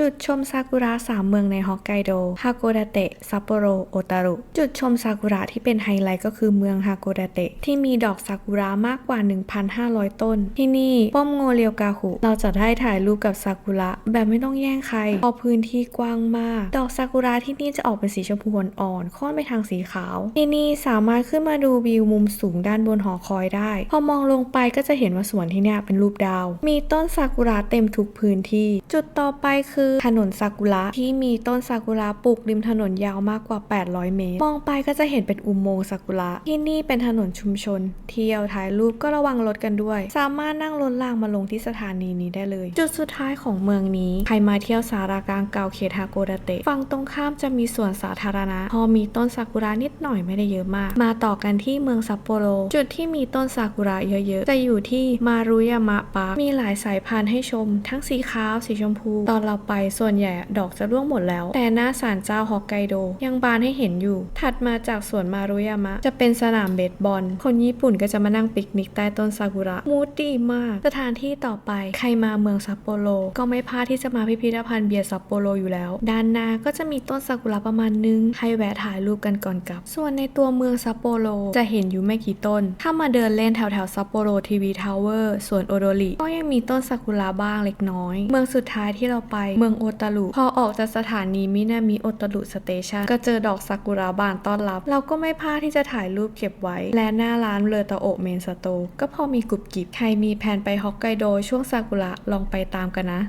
จุดชมซากุระสามเมืองในฮอกไกโด ฮาโกดาเตะ ซัปโปโร โอตารุ จุดชมซากุระที่เป็นไฮไลท์ก็คือเมืองฮาโกดาเตะที่มีดอกซากุระมากกว่า 1,500 ต้น ที่นี่ป้อมโงเรียวกาหุ เราจะได้ถ่ายรูปกับซากุระแบบไม่ต้องแย่งใครพราะพื้นที่กว้างมาก ดอกซากุระที่นี่จะออกเป็นสีชมพูอ่อนๆค่อนไปทางสีขาว ที่นี่สามารถขึ้นมาดูวิวมุมสูงด้านบนหอคอยได้ พอมองลงไปก็จะเห็นว่าสวนที่นี่เป็นรูปดาว มีต้นซากุระเต็มทุกพื้นที่ จุดต่อไปคือถนนซากุระที่มีต้นซากุระปลูกริมถนนยาวมากกว่า 800 เมตร มองไปก็จะเห็นเป็นอุโมงค์ซากุระที่นี่เป็นถนนชุมชน เที่ยวถ่ายรูปก็ระวังรถกันด้วย สามารถนั่งรถรางมาลงที่สถานีนี้ได้เลย จุดสุดท้ายของเมืองนี้ ใครมาเที่ยวสารากลางเก่าเขตฮาโกดาเตะฝั่งตรงข้ามจะมีสวนสาธารณะ พอมีต้นซากุระนิดหน่อยไม่ได้เยอะมาก มาต่อกันที่เมืองซัปโปโร จุดที่มีต้นซากุระเยอะๆ จะอยู่ที่มารุยามะปาร์คมีหลายสายพันธุ์ให้ชม ทั้งสีขาวสีชมพู ตอนเราไปส่วนใหญ่ดอกจะร่วงหมดแล้ว แต่หน้าศาลเจ้าฮอกไกโด ยังบานให้เห็นอยู่ ถัดมาจากสวนมารุยามะ จะเป็นสนามเบสบอล คนญี่ปุ่นก็จะมานั่งปิกนิกใต้ต้นซากุระมูดดีมาก สถานที่ต่อไปใครมาเมืองซัปโปโรก็ไม่พลาดที่จะมาพิพิธภัณฑ์เบียร์ซัปโปโรอยู่แล้ว ด้านหน้าก็จะมีต้นซากุระประมาณนึงให้แวะถ่ายรูปกันก่อนกลับ ส่วนในตัวเมืองซัปโปโรจะเห็นอยู่ไม่กี่ต้น ถ้ามาเดินเล่นแถวแถวซัปโปโรทีวีทาวเวอร์สวนโอโดริก็ยังมีต้นซากุระบ้างเล็กน้อย เมืองสุดท้ายที่เราไปเมืองโอตารุพอออกจากสถานีมินามิโอตารุสเตชันก็เจอดอกซากุระบานต้อนรับ เราก็ไม่พลาดที่จะถ่ายรูปเก็บไว้ และหน้าร้านเลอตะโอเมนสโต ก็พอมีกรุบกริบใครมีแผนไปฮอกไกโดช่วงซากุระลองไปตามกันนะ